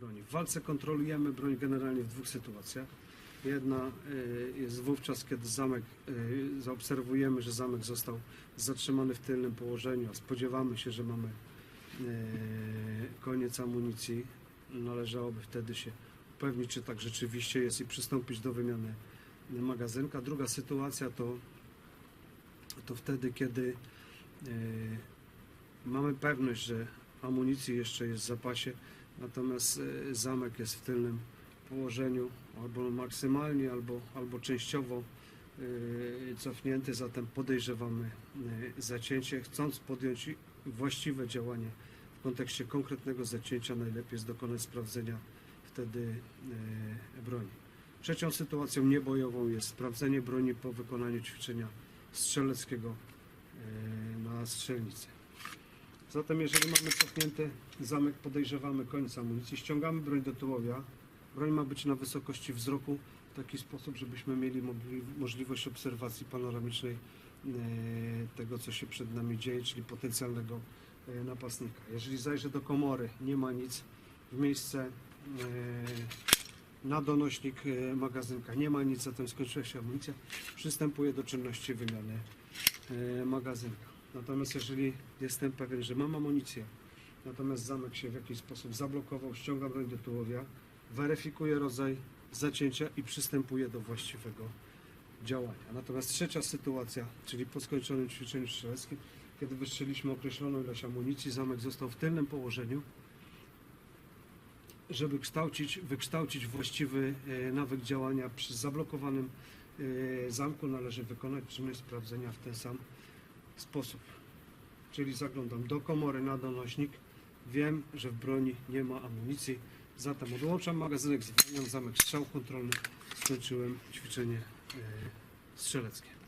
broni. W walce kontrolujemy broń generalnie w dwóch sytuacjach. Jedna y, jest wówczas, kiedy zamek, y, zaobserwujemy, że zamek został zatrzymany w tylnym położeniu, a spodziewamy się, że mamy y, koniec amunicji. Należałoby wtedy się upewnić, czy tak rzeczywiście jest i przystąpić do wymiany magazynka. Druga sytuacja to, to wtedy, kiedy mamy pewność, że amunicji jeszcze jest w zapasie, natomiast y, zamek jest w tylnym położeniu albo maksymalnie, albo, albo częściowo y, cofnięty, zatem podejrzewamy y, zacięcie. Chcąc podjąć właściwe działanie w kontekście konkretnego zacięcia, najlepiej jest dokonać sprawdzenia wtedy broni. Trzecią sytuacją niebojową jest sprawdzenie broni po wykonaniu ćwiczenia strzeleckiego na strzelnicy. Zatem jeżeli mamy cofnięty zamek, podejrzewamy koniec amunicji, ściągamy broń do tułowia. Broń ma być na wysokości wzroku w taki sposób, żebyśmy mieli możliwość obserwacji panoramicznej e, tego, co się przed nami dzieje, czyli potencjalnego e, napastnika. Jeżeli zajrzę do komory, nie ma nic, w miejsce e, na donośnik magazynka nie ma nic, zatem skończyła się amunicja, przystępuję do czynności wymiany magazynka. Natomiast jeżeli jestem pewien, że mam amunicję, natomiast zamek się w jakiś sposób zablokował, ściągam broń do tułowia, weryfikuję rodzaj zacięcia i przystępuję do właściwego działania. Natomiast trzecia sytuacja, czyli po skończonym ćwiczeniu strzeleckim, kiedy wystrzeliśmy określoną ilość amunicji, zamek został w tylnym położeniu, żeby kształcić, wykształcić właściwy e, nawyk działania przy zablokowanym e, zamku należy wykonać czynność sprawdzenia w ten sam sposób. Czyli zaglądam do komory na donośnik, wiem, że w broni nie ma amunicji, zatem odłączam magazynek, zwalniam zamek strzał kontrolny, skończyłem ćwiczenie e, strzeleckie.